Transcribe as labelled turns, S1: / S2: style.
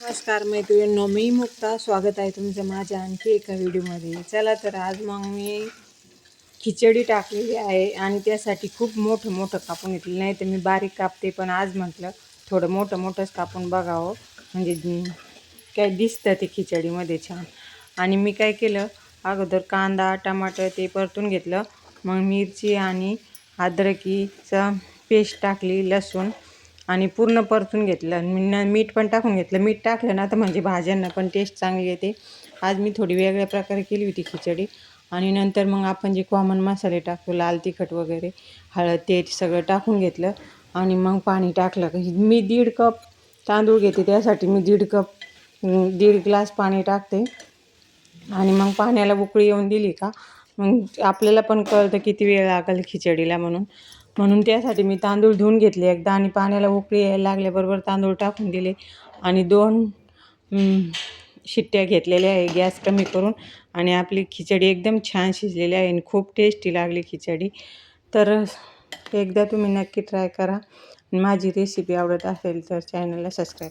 S1: नमस्कार मैत्रिणींनो मी मुक्ता. स्वागत आहे तुमचं माझ्या आणखी एका व्हिडिओमध्ये. चला तर आज मग मी खिचडी टाकलेली आहे आणि त्यासाठी खूप मोठं मोठं कापून घेतलं नाही तर मी बारीक कापते पण आज म्हटलं थोडं मोठं मोठंच कापून बघावं. म्हणजे काय दिसतं ते खिचडीमध्ये छान. आणि मी काय केलं अगोदर कांदा टमाटर ते परतून घेतलं. मग मिरची आणि अद्रकीचं पेस्ट टाकली लसूण. आणि पूर्ण परतून घेतलं. आणि न मीठ पण टाकून घेतलं. मीठ टाकलं ना तर म्हणजे भाज्यांना पण टेस्ट चांगली येते. आज मी थोडी वेगळ्या प्रकारे केली होती खिचडी. आणि नंतर मग आपण जे कॉमन मसाले टाकतो लाल तिखट वगैरे हळद ते सगळं टाकून घेतलं. आणि मग पाणी टाकलं. मी दीड कप तांदूळ घेते त्यासाठी मी दीड कप दीड ग्लास पाणी टाकते. आणि मग पाण्याला उकळी येऊन दिली का मग आपल्याला पण कळतं किती वेळ लागेल खिचडीला म्हणून. म्हणून त्यासाठी मी तांदूळ धुवून घेतले. एकदा आणि पाण्याला उकळी यायला लागल्याबरोबर तांदूळ टाकून दिले आणि दोन शिट्ट्या घेतलेल्या आहे गॅस कमी करून. आणि आपली खिचडी एकदम छान शिजलेली आहे आणि खूप टेस्टी लागली खिचडी. तर एकदा तुम्ही नक्की ट्राय करा. माझी रेसिपी आवडत असेल तर चॅनलला सबस्क्राईब